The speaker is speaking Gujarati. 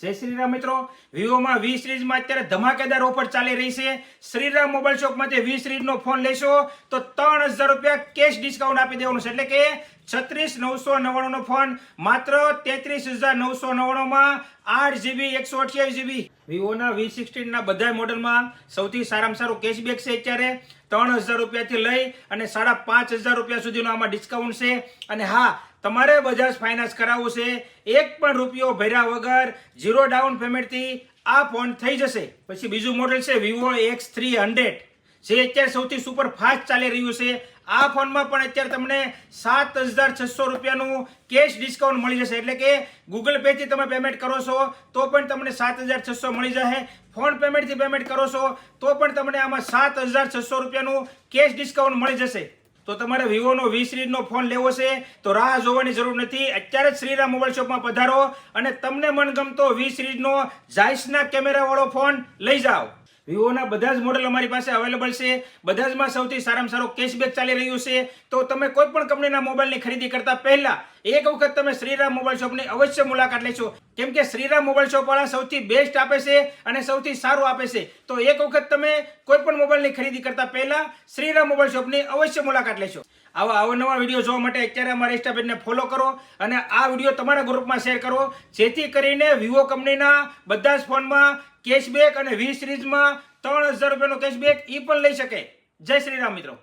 જય શ્રીરામ મિત્રો. વિવોમાં વી સિરીઝમાં અત્યારે ધમાકેદાર ઓફર ચાલી રહી છે. શ્રીરામ મોબાઈલ શોપમાંથી વી સિરીઝનો ફોન લેશો તો ત્રણ હજાર રૂપિયા કેશ ડિસ્કાઉન્ટ આપી દેવાનું છે. એટલે કે છત્રીસ નવસો નવ્વાણુંનો ફોન, માત્ર તેત્રીસ હજાર નવસો નવ્વાણુંમાં આઠ જીબી એકસો અઠ્યાવીસ જીબી વિવોના વી સિક્સટીનના બધા મોડલમાં સૌથી સારામાં સારું કેશબેક છે અત્યારે. ત્રણ હજાર રૂપિયાથી લઈ અને સાડા પાંચ હજાર રૂપિયા સુધીનો આમાં ડિસ્કાઉન્ટ છે. અને હા, તમારે બજાજ ફાઇનાન્સ કરાવવું છે. એક પણ રૂપિયો ભર્યા વગર ઝીરો ડાઉન પેમેન્ટથી આ ફોન થઈ જશે. પછી બીજું મોડેલ છે વિવો એક્સ થ્રી હંડ્રેડ જે અત્યારે સૌથી સુપર ફાસ્ટ ચાલી રહ્યું છે. આ ફોનમાં પણ અત્યારે તમને સાત હજાર છસો રૂપિયાનું કેશ ડિસ્કાઉન્ટ મળી જશે. એટલે કે ગૂગલ પેથી તમે પેમેન્ટ કરો છો, તો પણ તમને સાત હજાર છસો મળી જશે. ફોન પેમેન્ટથી પેમેન્ટ કરો છો, તો પણ તમને આમાં સાત હજાર છસો રૂપિયાનું કેશ ડિસ્કાઉન્ટ મળી જશે. તો તમારે વિવોનો વી સિરીઝનો ફોન લેવો છે, તો રાહ જોવાની જરૂર નથી. અત્યારે જ શ્રીરામ મોબાઈલ શોપમાં પધારો અને તમને મનગમતો વી સિરીઝનો જાયસના કેમેરાવાળો ફોન લઈ જાઓ. વિવોના બધા જ મોડેલ અમારી પાસે અવેલેબલ છે. બધા જમાં સૌથી સારામાં સારો કેશબેક ચાલી રહ્યું છે. તો તમે કોઈ પણ કંપનીના મોબાઈલની ખરીદી કરતા પહેલા એક વખત તમે શ્રીરામ મોબાઈલ શોપની અવશ્ય મુલાકાત લેશો. કેમ કે શ્રીરામ મોબાઈલ શોપ વાળા સૌથી બેસ્ટ આપે છે અને સૌથી સારું આપે છે. તો એક વખત તમે કોઈ પણ મોબાઈલની ખરીદી કરતા પહેલા શ્રીરામ મોબાઈલ શોપની અવશ્ય મુલાકાત લેશો. આવા અવનવા વીડિયો જોવા માટે અત્યારે અમારા ઇન્સ્ટા ફોલો કરો અને આ વીડિયો તમારા ગ્રુપમાં શેર કરો. જેથી કરીને વિવો કંપનીના બધા જ ફોનમાં કેશબેક અને વી સિરીઝમાં ત્રણ હજાર રૂપિયાનો કેશબેક એ પણ લઈ શકે. જય શ્રી રામ મિત્રો.